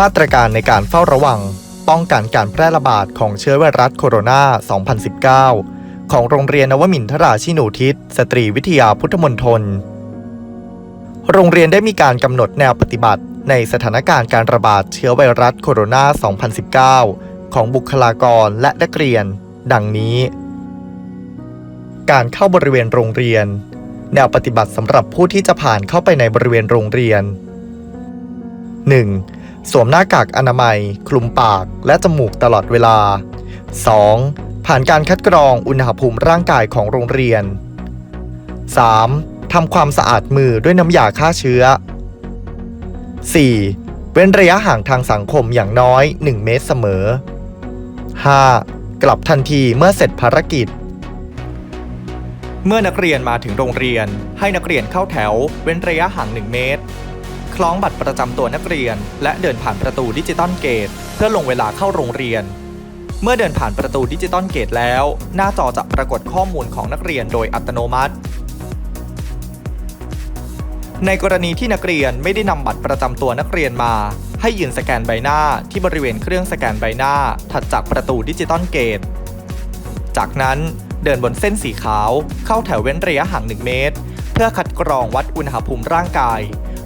มาตรการในการเฝ้าระวัง ป้องกันการแพร่ระบาดของเชื้อไวรัสโคโรนา 2019 ของโรงเรียนนวมินทราชินูทิศ สตรีวิทยาพุทธมณฑลโรงเรียนได้มีการกำหนดแนวปฏิบัติในสถานการณ์การระบาดเชื้อไวรัสโคโรนา 2019 ของบุคลากรและนักเรียน ดังนี้ การเข้าบริเวณโรงเรียน แนวปฏิบัติสำหรับผู้ที่จะผ่านเข้าไปในบริเวณโรงเรียน 1. สวมหน้ากากอนามัย คลุมปากและจมูกตลอดเวลา 2. ผ่านการคัดกรองอุณหภูมิร่างกายของโรงเรียน 3. ทำความสะอาดมือด้วยน้ำยาฆ่าเชื้อ 4. เว้นระยะห่างทางสังคมอย่างน้อย 1 เมตรเสมอ 5. กลับทันทีเมื่อเสร็จภารกิจ เมื่อนักเรียนมาถึงโรงเรียน ให้นักเรียนเข้าแถว เว้นระยะห่าง 1 เมตร คล้องบัตรประจำตัวนักเรียน และเดินผ่านประตูดิจิตอลเกต เพื่อลงเวลาเข้าโรงเรียน เมื่อเดินผ่านประตูดิจิตอลเกตแล้ว หน้าจอจะปรากฏข้อมูลของนักเรียนโดยอัตโนมัติ ในกรณีที่นักเรียนไม่ได้นำบัตรประจำตัวนักเรียนมา ให้ยืนสแกนใบหน้าที่บริเวณเครื่องสแกนใบหน้า ถัดจากประตูดิจิตอลเกต จากนั้นเดินบนเส้นสีขาว เข้าแถวเว้นระยะห่าง 1 เมตร เพื่อคัดกรองวัดอุณหภูมิร่างกาย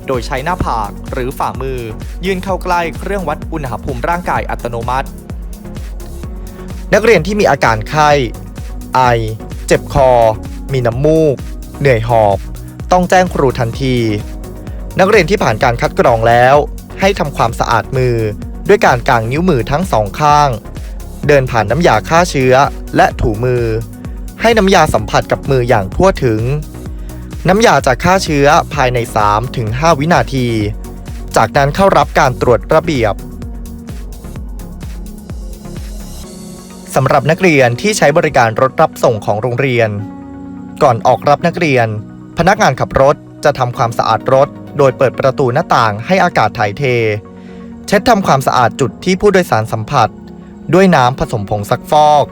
โดยใช้หน้าผากหรือฝ่ามือ ยื่นเข้าใกล้เครื่องวัดอุณหภูมิร่างกายอัตโนมัติ นักเรียนที่มีอาการไข้ ไอ เจ็บคอ มีน้ำมูก เหนื่อยหอบ ต้องแจ้งครูทันที นักเรียนที่ผ่านการคัดกรองแล้ว ให้ทำความสะอาดมือ ด้วยการกางนิ้วมือทั้งสองข้าง เดินผ่านน้ำยาฆ่าเชื้อและถูมือ ให้น้ำยาสัมผัสกับมืออย่างทั่วถึง น้ำยาจะฆ่าเชื้อภายใน 3-5 วินาที จากนั้นเข้ารับการตรวจระเบียบสำหรับนักเรียนที่ใช้บริการรถรับส่งของโรงเรียน ก่อนออกรับนักเรียน พนักงานขับรถจะทำความสะอาดรถ โดยเปิดประตูหน้าต่างให้อากาศถ่ายเท เช็ดทำความสะอาดจุดที่ผู้โดยสารสัมผัส ด้วยน้ำผสมผงซักฟอก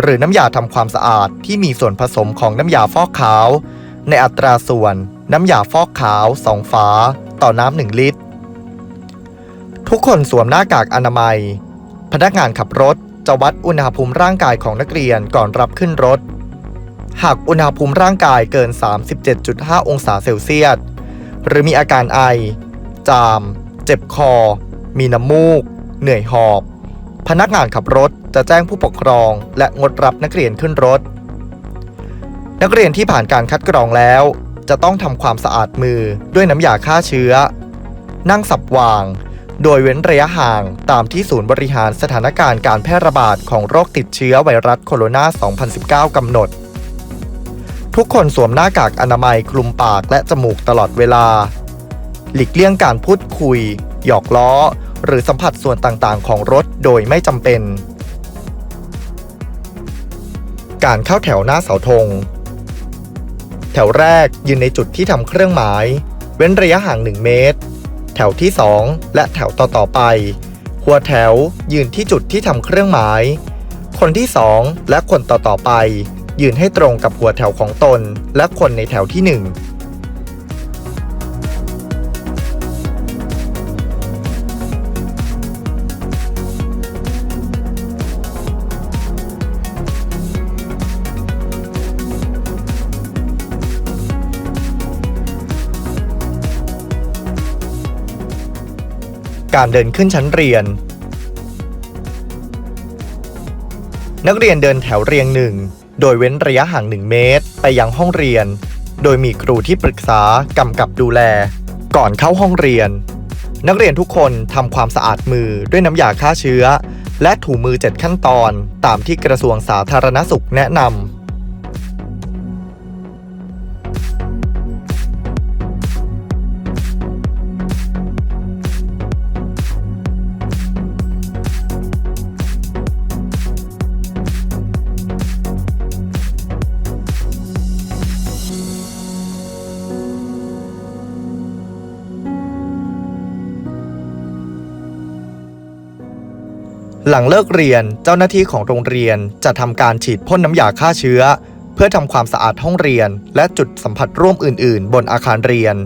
หรือน้ำยาทำความสะอาดที่มีส่วนผสมของน้ำยาฟอกขาว ในอัตราส่วน น้ำยาฟอกขาว 2 ฝา ต่อน้ำ 1 ลิตร ทุกคนสวมหน้ากากอนามัย พนักงานขับรถจะวัดอุณหภูมิร่างกายของนักเรียนก่อนรับขึ้นรถ หากอุณหภูมิร่างกายเกิน 37.5 องศาเซลเซียส หรือมีอาการไอ จาม เจ็บคอ มีน้ำมูก เหนื่อยหอบ พนักงานขับรถจะแจ้งผู้ปกครองและงดรับนักเรียนขึ้นรถ นักเรียนที่ผ่านการคัดกรองแล้ว จะต้องทำความสะอาดมือด้วยน้ำยาฆ่าเชื้อ นั่งสับวาง โดยเว้นระยะห่างตามที่ศูนย์บริหารสถานการณ์การแพร่ระบาดของโรคติดเชื้อไวรัสโคโรนา 2019 กำหนด ทุกคนสวมหน้ากากอนามัยคลุมปากและจมูกตลอดเวลา หลีกเลี่ยงการพูดคุย หยอกล้อ หรือสัมผัสส่วนต่างๆ ของรถโดยไม่จำเป็นการเข้าแถวหน้าเสาธง แถวแรกยืนในจุดที่ทำเครื่องหมาย เว้นระยะห่าง 1 เมตร แถวที่ 2 และแถวต่อๆไป หัวแถวยืนที่จุดที่ทำเครื่องหมาย คนที่ 2 และคนต่อๆไป ยืนให้ตรงกับหัวแถวของตน และคนในแถวที่ 1 การเดินขึ้นชั้นเรียน นักเรียนเดินแถวเรียงหนึ่ง โดยเว้นระยะห่าง 1 เมตร ไปยังห้องเรียน โดยมีครูที่ปรึกษากำกับดูแล ก่อนเข้าห้องเรียน นักเรียนทุกคนทำความสะอาดมือด้วยน้ำยาฆ่าเชื้อ และถูมือ 7 ขั้นตอน ตามที่กระทรวงสาธารณสุขแนะนำ หลังเลิกเรียนเจ้าหน้าที่ของโรงเรียนจะทำการฉีดพ่นน้ำยาฆ่าเชื้อ เพื่อทำความสะอาดห้องเรียน และจุดสัมผัสร่วมอื่น ๆ บนอาคารเรียน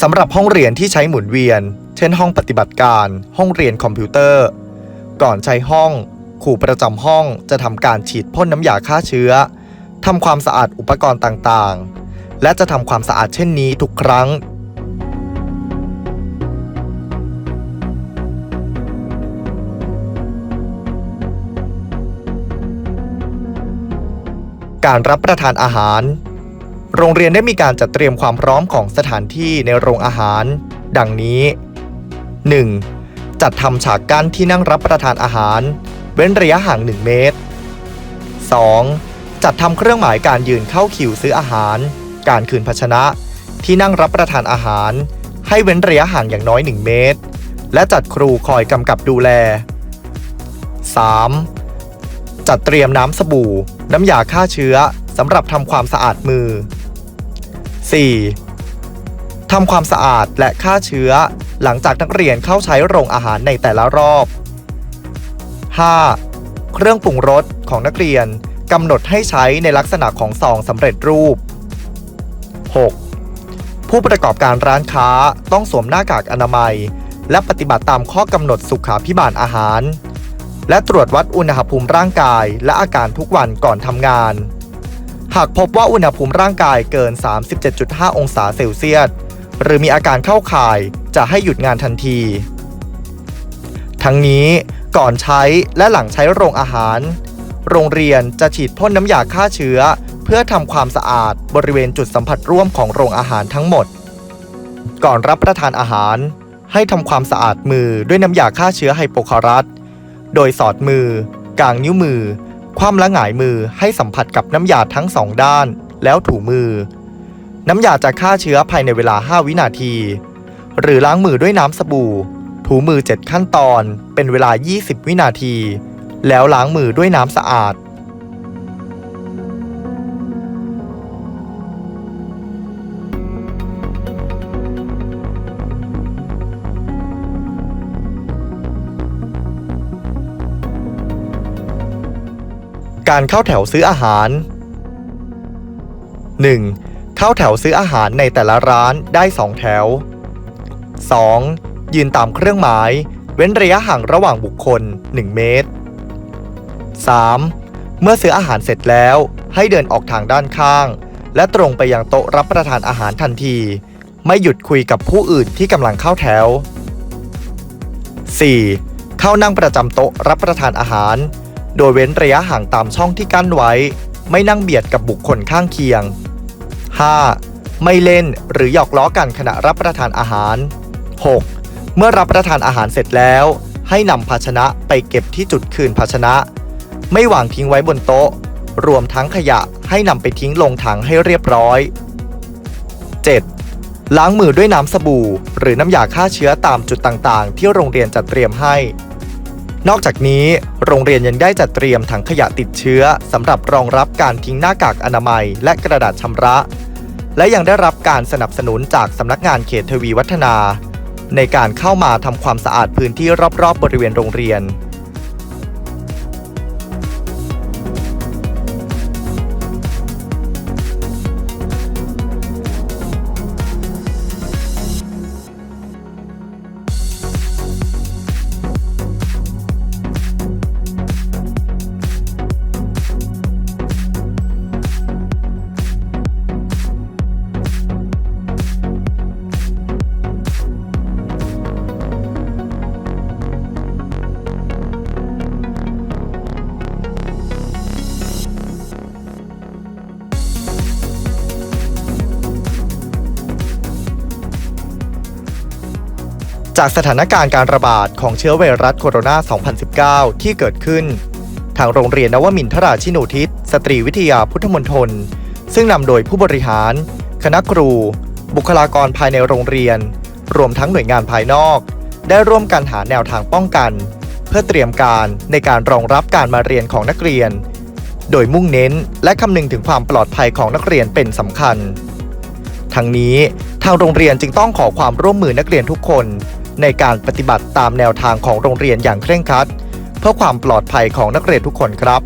สำหรับห้องเรียนที่ใช้หมุนเวียน เช่น ห้องปฏิบัติการ ห้องเรียนคอมพิวเตอร์ ก่อนใช้ห้องครูประจำห้องจะทำการฉีดพ่นน้ำยาฆ่าเชื้อทำความสะอาดอุปกรณ์ต่าง ๆ และจะทำความสะอาดเช่นนี้ทุกครั้ง การรับประทานอาหาร โรงเรียนได้มีการจัดเตรียมความพร้อมของสถานที่ในโรงอาหาร ดังนี้ 1. จัดทำฉากกั้นที่นั่งรับประทานอาหาร เว้นระยะห่าง 1 เมตร 2. จัดทำเครื่องหมายการยืนเข้าคิวซื้ออาหาร การคืนภาชนะ ที่นั่งรับประทานอาหาร ให้เว้นระยะห่างอย่างน้อย 1 เมตร และจัดครูคอยกำกับดูแล 3. จัดเตรียมน้ำสบู่ น้ำยาฆ่าเชื้อสำหรับทำความสะอาดมือ 4. ทำความสะอาดและฆ่าเชื้อ หลังจากนักเรียนเข้าใช้โรงอาหารในแต่ละรอบ 5. เครื่องปรุงรสของนักเรียนกำหนดให้ใช้ในลักษณะของซองสำเร็จรูป 6. ผู้ประกอบการร้านค้าต้องสวมหน้ากากอนามัย และปฏิบัติตามข้อกำหนดสุขาพิบาลอาหาร และตรวจวัดอุณหภูมิร่างกายและอาการทุกวันก่อนทำงาน หากพบว่าอุณหภูมิร่างกายเกิน 37.5 องศาเซลเซียส หรือมีอาการเข้าข่ายจะให้หยุดงานทันที ทั้งนี้ก่อนใช้และหลังใช้โรงอาหาร โรงเรียนจะฉีดพ่นน้ำยาฆ่าเชื้อ เพื่อทำความสะอาดบริเวณจุดสัมผัสร่วมของโรงอาหารทั้งหมด ก่อนรับประทานอาหาร ให้ทำความสะอาดมือด้วยน้ำยาฆ่าเชื้อไฮโปคลอรัส โดยสอดมือ กางนิ้วมือ คว่ำและหงายมือให้สัมผัสกับน้ำยาทั้งสองด้าน แล้วถูมือ น้ำยาจะฆ่าเชื้อภายในเวลา 5 วินาที หรือล้างมือด้วยน้ำสบู่ ถูมือ 7 ขั้นตอน เป็นเวลา 20 วินาที แล้วล้างมือด้วยน้ำสะอาด การเข้าแถวซื้ออาหาร 1. เข้าแถวซื้ออาหารในแต่ละร้านได้ 2 แถว 2. ยืนตามเครื่องหมาย เว้นระยะห่างระหว่างบุคคล 1 เมตร 3. เมื่อซื้ออาหารเสร็จแล้วให้เดินออกทางด้านข้าง และตรงไปยังโต๊ะรับประทานอาหารทันที ไม่หยุดคุยกับผู้อื่นที่กำลังเข้าแถว 4. เข้านั่งประจำโต๊ะรับประทานอาหาร โดยเว้นระยะห่างตามช่องที่กั้นไว้ ไม่นั่งเบียดกับบุคคลข้างเคียง 5. ไม่เล่นหรือหยอกล้อกันขณะรับประทานอาหาร 6. เมื่อรับประทานอาหารเสร็จแล้ว ให้นำภาชนะไปเก็บที่จุดคืนภาชนะ ไม่วางทิ้งไว้บนโต๊ะ รวมทั้งขยะให้นำไปทิ้งลงถังให้เรียบร้อย 7. ล้างมือด้วยน้ำสบู่ หรือน้ำยาฆ่าเชื้อตามจุดต่างๆ ที่โรงเรียนจัดเตรียมให้ นอกจากนี้ โรงเรียนยังได้จัดเตรียมถังขยะติดเชื้อสำหรับรองรับการทิ้งหน้ากากอนามัย และกระดาษชำระ และยังได้รับการสนับสนุนจากสำนักงานเขตทวีวัฒนา ในการเข้ามาทำความสะอาดพื้นที่รอบๆบริเวณโรงเรียน จากสถานการณ์การระบาดของเชื้อไวรัสโคโรนา 2019 ที่เกิดขึ้น ทางโรงเรียนนวมินทราชินูทิศ สตรีวิทยาพุทธมณฑลซึ่งนำโดยผู้บริหาร คณะครู บุคลากรภายในโรงเรียน รวมทั้งหน่วยงานภายนอก ได้ร่วมกันหาแนวทางป้องกัน เพื่อเตรียมการในการรองรับการมาเรียนของนักเรียน โดยมุ่งเน้นและคำนึงถึงความปลอดภัยของนักเรียนเป็นสำคัญ ทั้งนี้ทางโรงเรียนจึงต้องขอความร่วมมือนักเรียนทุกคน ในการปฏิบัติตามแนวทางของโรงเรียนอย่างเคร่งครัด เพื่อความปลอดภัยของนักเรียนทุกคนครับ